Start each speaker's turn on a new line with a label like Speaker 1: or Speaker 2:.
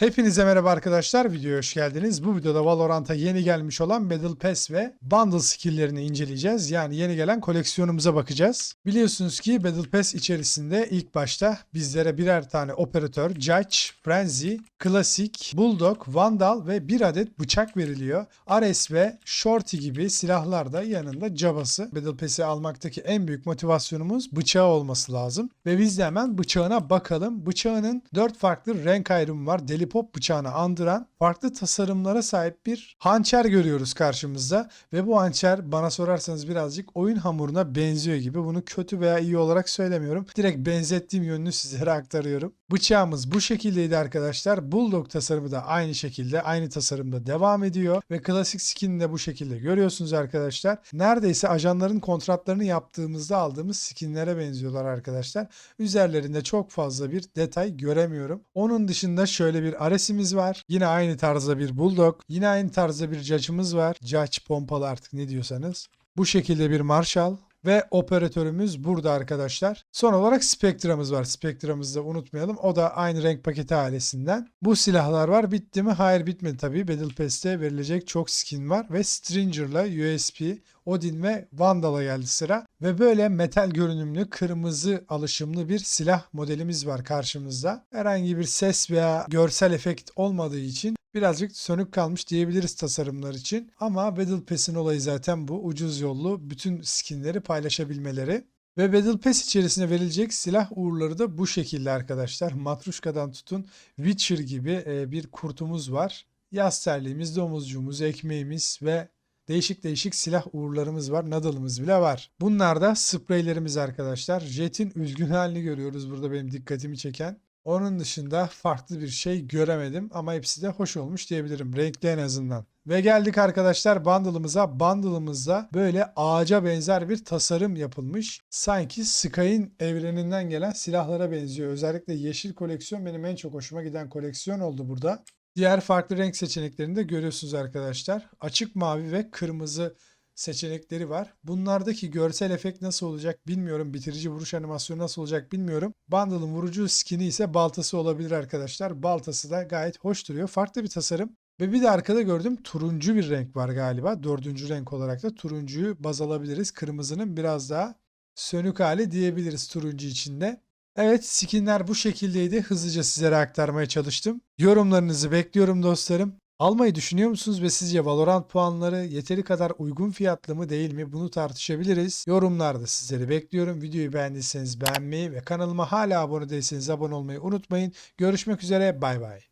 Speaker 1: Hepinize merhaba arkadaşlar. Videoya hoş geldiniz. Bu videoda Valorant'a yeni gelmiş olan Battle Pass ve Bundle skill'lerini inceleyeceğiz. Yani yeni gelen koleksiyonumuza bakacağız. Biliyorsunuz ki Battle Pass içerisinde ilk başta bizlere birer tane operatör, Judge, Frenzy, Classic, Bulldog, Vandal ve bir adet bıçak veriliyor. Ares ve Shorty gibi silahlar da yanında cabası. Battle Pass'i almaktaki en büyük motivasyonumuz bıçağı olması lazım. Ve biz de hemen bıçağına bakalım. Bıçağının 4 farklı renk ayrımı var. Deli pop bıçağını andıran farklı tasarımlara sahip bir hançer görüyoruz karşımızda. Ve bu hançer bana sorarsanız birazcık oyun hamuruna benziyor gibi. Bunu kötü veya iyi olarak söylemiyorum. Direkt benzettiğim yönünü sizlere aktarıyorum. Bıçağımız bu şekildeydi arkadaşlar. Bulldog tasarımı da aynı şekilde aynı tasarımda devam ediyor. Ve klasik skin'i de bu şekilde görüyorsunuz arkadaşlar. Neredeyse ajanların kontratlarını yaptığımızda aldığımız skinlere benziyorlar arkadaşlar. Üzerlerinde çok fazla bir detay göremiyorum. Onun dışında şöyle bir Ares'imiz var. Yine aynı tarzda bir Bulldog. Yine aynı tarzda bir Judge'ımız var. Judge pompalı artık ne diyorsanız. Bu şekilde bir Marshall. Ve operatörümüz burada arkadaşlar. Son olarak Spectra'mız var. Spectra'mızı da unutmayalım. O da aynı renk paketi ailesinden. Bu silahlar var. Bitti mi? Hayır bitmedi tabii. Battle Pass'te verilecek çok skin var. Ve Stringer'la USP, Odin ve Vandal'a geldi sıra. Ve böyle metal görünümlü kırmızı alışımlı bir silah modelimiz var karşımızda. Herhangi bir ses veya görsel efekt olmadığı için birazcık sönük kalmış diyebiliriz tasarımlar için. Ama Battle Pass'in olayı zaten bu. Ucuz yollu bütün skinleri paylaşabilmeleri. Ve Battle Pass içerisine verilecek silah uğurları da bu şekilde arkadaşlar. Matruşka'dan tutun Witcher gibi e, bir kurtumuz var. Yaz terliğimiz, domuzcuğumuz, ekmeğimiz ve değişik değişik silah uğurlarımız var. Nadalımız bile var. Bunlar da spreylerimiz arkadaşlar. Jet'in üzgün halini görüyoruz burada benim dikkatimi çeken. Onun dışında farklı bir şey göremedim ama hepsi de hoş olmuş diyebilirim. Renkli en azından. Ve geldik arkadaşlar bundle'ımıza. Bundle'ımızda böyle ağaca benzer bir tasarım yapılmış. Sanki Sky'in evreninden gelen silahlara benziyor. Özellikle yeşil koleksiyon benim en çok hoşuma giden koleksiyon oldu burada. Diğer farklı renk seçeneklerini de görüyorsunuz arkadaşlar. Açık mavi ve kırmızı seçenekleri var. Bunlardaki görsel efekt nasıl olacak bilmiyorum. Bitirici vuruş animasyonu nasıl olacak bilmiyorum. Bundle'ın vurucu skin'i ise baltası olabilir arkadaşlar. Baltası da gayet hoş duruyor. Farklı bir tasarım. Ve bir de arkada gördüm turuncu bir renk var galiba. Dördüncü renk olarak da turuncuyu baz alabiliriz. Kırmızının biraz daha sönük hali diyebiliriz turuncu içinde. Evet skinler bu şekildeydi. Hızlıca sizlere aktarmaya çalıştım. Yorumlarınızı bekliyorum dostlarım. Almayı düşünüyor musunuz ve sizce Valorant puanları yeteri kadar uygun fiyatlı mı değil mi bunu tartışabiliriz. Yorumlarda sizleri bekliyorum. Videoyu beğendiyseniz beğenmeyi ve kanalıma hala abone değilseniz abone olmayı unutmayın. Görüşmek üzere bay bay.